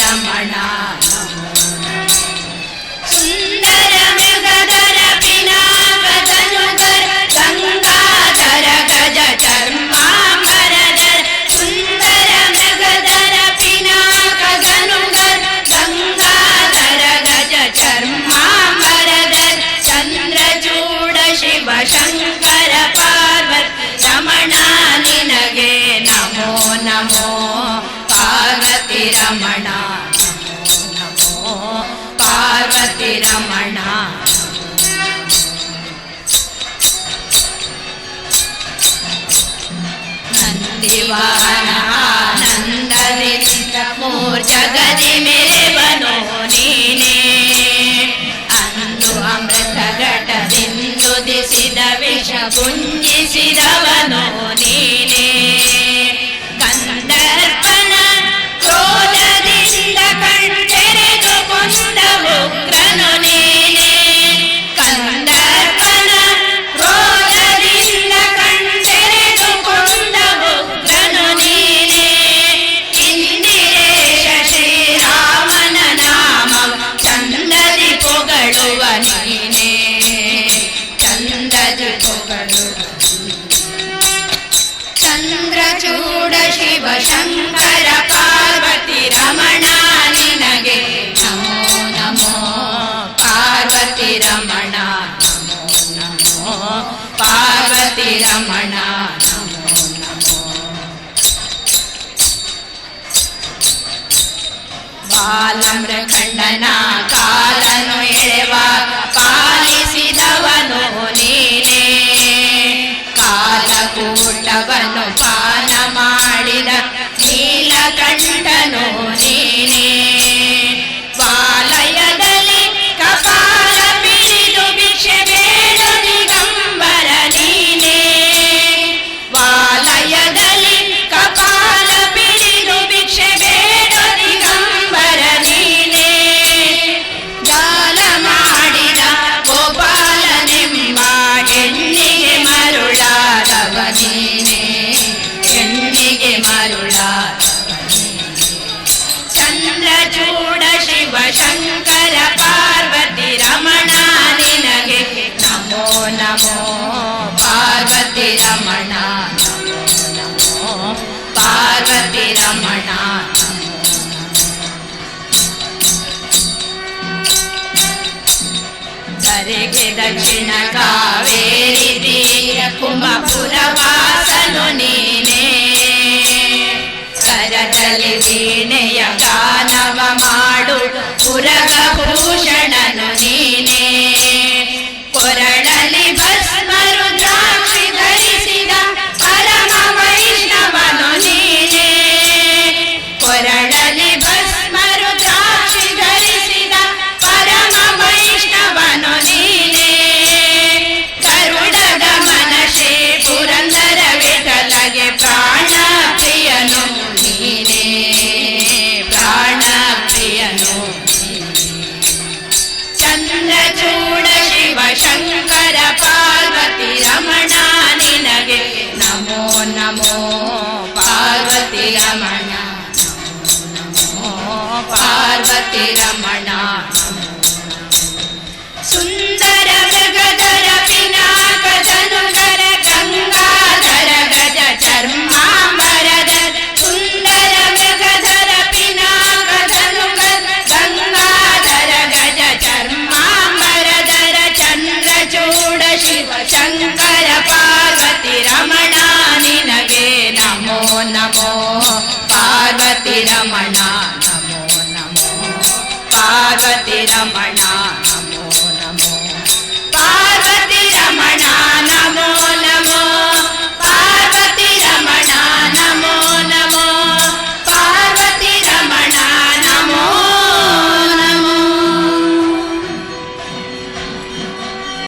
ரமணா రమణ నమో పార్వతి రమణ నందివాన నందని చిత్తమూర్ జగది మేవనో నేనే అందు అమృత ఘట దిశిద విష పుంజిసిరవనో నేనే ಪೊಗಳುವ ನೀನೇ ಚಂದದಿ ಪೊಗಳುವ ಚಂದ್ರಚೂಡ ಶಿವ ಶಂಕರ ಪಾರ್ವತಿ ರಮಣ ನಿನಗೆ ನಮೋ ನಮೋ ಪಾರ್ವತಿ ರಮಣ ನಮೋ ನಮೋ ಪಾರ್ವತಿ ರಮಣ ಬಾಲಮೃಖಂಡನ ಕಾಲನು ಎಳೆವ ಪಾಲಿಸಿದವನು ನೀನೇ ಕಾಲಕೂಟವನ್ನು ಧರೆಗೆ ದಕ್ಷಿಣ ಕಾವೇರಿ ತೀರ ಕುಂಭಪುರವಾಸನು ನೀನೇ. ಕರದಲ್ಲಿ ವೀಣೆಯ ಗಾನವ ಮಾಡು ಪುರಗಭೂಷಣನು ನೀನೇ. ಕೊರಳಲಿ ಭಸ್ಮರು ಪಾರ್ವತಿ ರಮಣ ನಿನಗೆ ನಮೋ ನಮೋ ಪಾರ್ವತಿ ರಮಣ ನಮೋ ಪಾರ್ವತಿ ರಮಣ Dynamite.